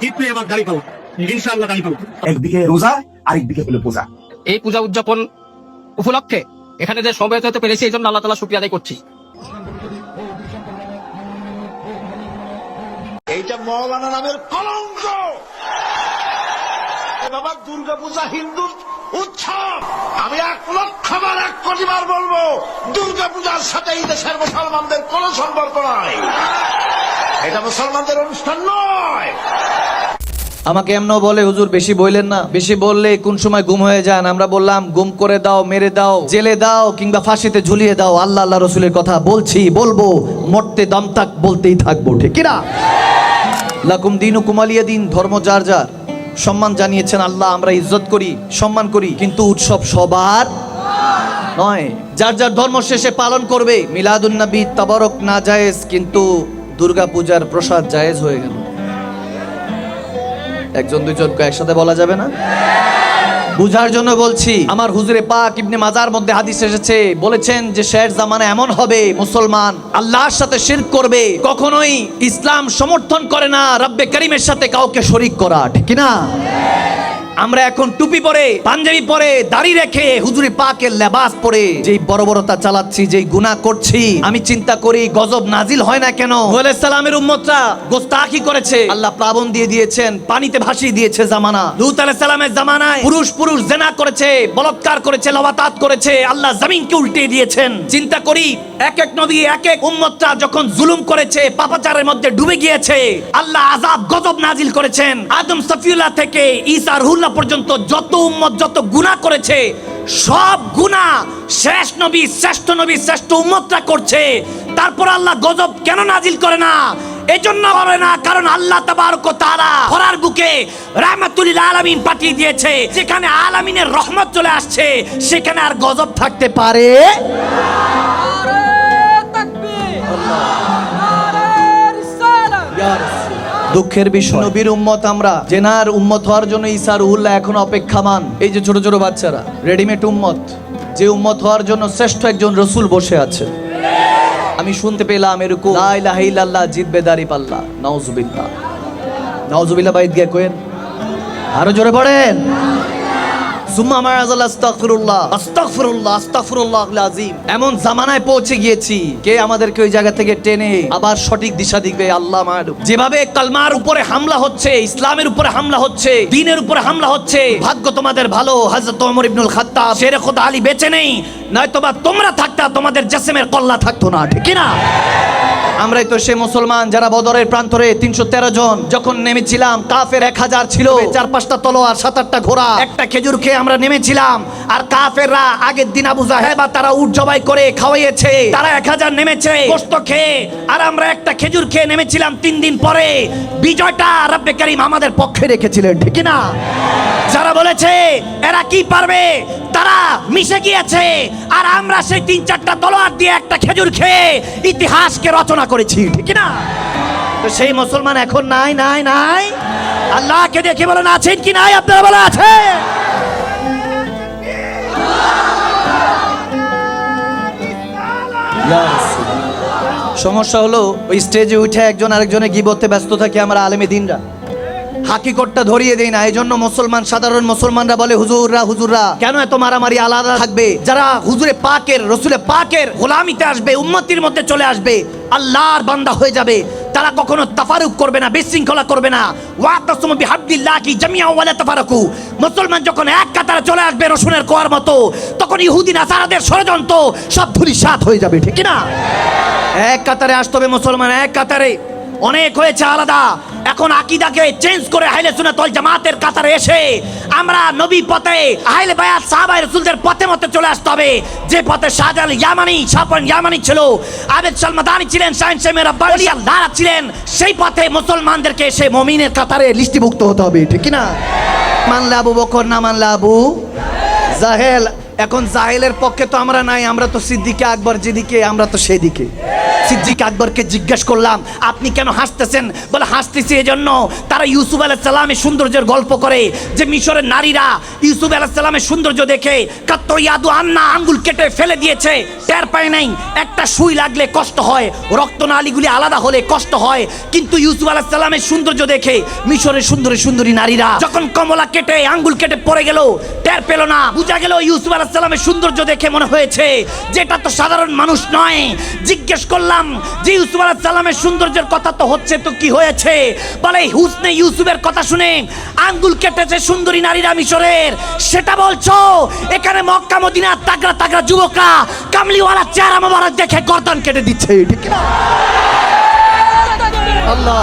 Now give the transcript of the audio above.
জিতলে এবার গাড়ি পাবো ইনশাআল্লাহ গাড়ি পাবো একদিকে রোজা আরেকদিকে হলো পূজা। এই পূজা উদযাপন উপলক্ষে এখানে যে সমবেত হতে পেরেছি এই জন্য আল্লাহ তালা শুক্রিয়া আদায় করছি। এইটা মৌলানা নামের কলঙ্ক। এ বাবা দুর্গা হিন্দুর উৎসব। লক্ষ বার এক কোটি বার বলব দুর্গা পূজার সাথে এই দেশের মুসলমানদের কোন সম্পর্ক নাই। এটা মুসলমানদের অনুষ্ঠান নয়। আমাকে এমনও বলে, হুজুর, বেশি বললেন না। বেশি বললে কোন সময় গুম হয়ে যান? আমরা বললাম, গুম করে দাও, মেরে দাও, জেলে দাও, কিংবা ফাঁসিতে ঝুলিয়ে দাও। আল্লাহ আল্লাহ রসুলের কথা বলছি, বলব, মরতে দম থাক বলতেই থাকব, ঠিক না লাকুম দিন কুমালিয়া দিন, ধর্ম যার যার। সম্মান জানিয়েছেন আল্লাহ, আমরা ইজ্জত করি, সম্মান করি, কিন্তু উৎসব সবার নয়। যার যার ধর্ম শেষে পালন করবে মিলাদুন্নবী তাবারক না জায়েজ, কিন্তু দুর্গাপূজার প্রসাদ জায়েজ হয়ে গেল। একজন দুজনকে একসাথে বলা যাবে না? বুঝার জন্য বলছি, আমার হুজুরে পাক ইবনে মাজার মধ্যে হাদিস এসেছে, বলেছেন যে শেষ জামানা এমন হবে, মুসলমান আল্লাহর সাথে শিরক করবে, কখনোই ইসলাম সমর্থন করে না, রব্বে করিমের সাথে কাউকে শরিক করা, ঠিক না আমরা এখন টুপি পরে, পাঞ্জাবি পরে, দাড়ি রেখে হুজুরি পাকের লেবাস পরে। যেই বড় বড়তা চালাচ্ছি, যেই গুনাহ করছি, আমি চিন্তা করি গজব নাজিল হয় না কেন? সালামের উম্মতরা গোস্তাখি করেছে। আল্লাহ প্লাবন দিয়ে দিয়েছেন, পানিতে ভাসিয়ে দিয়েছে জামানা। লুত আলাইহিস সালামের জামানায় পুরুষ পুরুষ জেনা করেছে, বলৎকার করেছে লবাতাত করেছে, আল্লাহ জমিনকে উল্টে দিয়েছেন। চিন্তা করি এক এক নবী, এক এক উম্মতরা যখন জুলুম করেছে, পাপাচারের মধ্যে ডুবে গিয়েছে, আল্লাহ আজাব গজব নাজিল করেছেন। আদম সফিউল্লাহ থেকে ঈসা রুহুল্লাহ পর্যন্ত যত উম্মত, যত গুনাহ করেছে, সব গুনাহ শেষ নবী, শ্রেষ্ঠ নবী, শ্রেষ্ঠ উম্মতরা করছে। তারপর আল্লাহ গজব কেন নাজিল করে না? এজন্য করে না, কারণ আল্লাহ তাবারক তাআলা খরার বুকে রাহমাতুল আলামিন পাঠিয়ে দিয়েছে। যেখানে আলামিনের রহমত চলে আসছে, সেখানে আর গজব থাকতে পারে দুঃখের বিষয়। নবীর উম্মত আমরা। জেনার উম্মত হওয়ার জন্য ইসার উল্লাহ এখন অপেক্ষামান। এই যে ছোট ছোট বাচ্চারা রেডিমেড উম্মত যে উম্মত হওয়ার জন্য শ্রেষ্ঠ একজন রসুল বসে আছে। আমি শুনতে পেলাম এরকম লা ইলাহা ইল্লাল্লাহ জিতবে দারি পাল্লা নাউজুবিল্লাহ। নাউজুবিল্লাহ বাইদ গিয়ে কোয়েন আরও জোরে পড়েন। সুম্মা মারাজাল আস্তাগফিরুল্লাহ। আস্তাগফিরুল্লাহ এমন জামানায় পৌঁছে গিয়েছি, কে আমাদেরকে ওই জায়গা থেকে টেনে আবার সঠিক দিশা দিবে, আল্লাহ মালুম যেভাবে কালমার উপরে হামলা হচ্ছে, ইসলামের উপরে হামলা হচ্ছে দ্বীনের উপরে হামলা হচ্ছে, ভাগ্য তোমাদের ভালো, হযরত ওমর ইবনুল খাত্তাব, শেরে আলী বেঁচে নেই, নয়তোবা তোমরা থাকতা, তোমাদের জেসেমের কল্লা থাকতো না, ঠিক না আমরাই তো সে মুসলমান যারা বদরের প্রান্তরে তিনশো তেরো জন যখন নেমেছিলাম কাফের এক হাজার ছিল। চার পাঁচটা তলোয়ার সাত আটটা ঘোড়া। একটা খেজুর খেয়ে আমরা নেমেছিলাম আর কাফেররা আগের দিন আবু জাহেবা তারা উট জবাই করে খাওয়াইয়েছে। তারা এক হাজার নেমেছে গোস্ত খেয়ে আর আমরা একটা খেজুর খেয়ে নেমেছিলাম তিন দিন পরে। বিজয়টা রব্বে করিম আমাদের পক্ষে রেখেছিলেন ঠিক না যারা বলেছে এরা কি পারবে? তারা মিশে গিয়েছে আর আমরা সেই তিন চারটা তলোয়ার দিয়ে একটা খেজুর খেয়ে ইতিহাসকে রচনা করেছি, ঠিক না? তো সেই মুসলমান এখন নাই নাই নাই। আল্লাহকে দেখে বলেন, আছেন কি নাই? আপনারা বলে আছে সমস্যা হলো, ওই স্টেজে উঠে একজন আরেকজনে গিবতে ব্যস্ত থাকে, আমার আলেমে দিনরা। হাকিকতটা ধরিয়ে দেই না। এই জন্য মুসলমান, সাধারণ মুসলমানরা বলে, হুজুররা হুজুররা, কেন এত মারামারি আলাদা থাকবে? যারা হুজুরে পাকের, রসুলে পাকের গোলামিতে আসবে, উম্মতির মধ্যে চলে আসবে, আল্লাহর বান্দা হয়ে যাবে। তারা কখনো তাফারুক করবে না, বিশৃঙ্খলা করবে না। ওয়াতাসমু বিহাবদিল্লাহ কি জামিয়া ওয়ালা তাফারাকু। মুসলমান যখন এক কাতারে চলে আসবে রসুনের কোয়ার মতো, তখন ইহুদি, নাসারাদের ষড়যন্ত্র সব ধুলি ধুলিসাৎ হয়ে যাবে, ঠিক না? এক কাতারে আসতে হবে মুসলমান, এক কাতারে। অনেক হয়েছে আলাদা। এখন আকিদাকে চেঞ্জ করে হাইলে সুনাতল জামাতের কাতারে এসে আমরা নবী পথে আহলে বায়াত সাহাবায়ে রাসূলদের পথে মতে চলে আসতে হবে। যে পথে শাহজালাল ইয়ামানি সাপন ইয়ামানি ছিল আবেদ সালমাদানি ছিলেন শাহিন শেমের আব্বাসী দারা ছিলেন সেই পথে মুসলমানদেরকে এসে মমিনের কাতারে লিস্টিভুক্ত হতে হবে ঠিক না মানলে আবু বকর না মানলে আবু জাহেল। এখন জাহেলের পক্ষে তো আমরা নাই, আমরা তো সিদ্দিকে আকবর যেদিকে, আমরা তো সেদিকে। সিদ্দিক আকবরকে জিজ্ঞেস করলাম, আপনি কেন হাসতেছেন? বলে, হাসতেছি এজন্য তারা ইউসুফ আলাহ সালামের সৌন্দর্যের গল্প করে, যে মিশরের নারীরা ইউসুফ আলাহ সালামের সৌন্দর্য দেখে কাত আন্না আঙ্গুল কেটে ফেলে দিয়েছে, টের পায় নাই। একটা সুই লাগলে কষ্ট হয় আলাদা হলে কষ্ট হয়। কিন্তু ইউসুফ আলাহ সাল্লামের সৌন্দর্য দেখে মিশরের সুন্দরী সুন্দরী নারীরা যখন কমলা কেটে আঙ্গুল কেটে পড়ে গেল, টের পেল না। বুঝা গেল ইউসুফ আলাহ সাল্লামের সৌন্দর্য দেখে মনে হয়েছে, যেটা তো সাধারণ মানুষ নয়। জিজ্ঞেস করলাম যে ইউসুফ আলাহ সাল্লামের সৌন্দর্যের কথা তো হচ্ছে, তো কি হয়েছে? বলে হুসনে ইউসুফের কথা শুনে, আঙ্গুল কেটেছে সুন্দরী নারীরা মিশরের। সেটা বলছো? এখানে মক্কা মদিনা তাগড়া তাগড়া যুবকরা, কামলিওয়ালা চেহারা মোবারক দেখে গর্দন কেটে দিচ্ছে। ঠিক না আল্লাহ।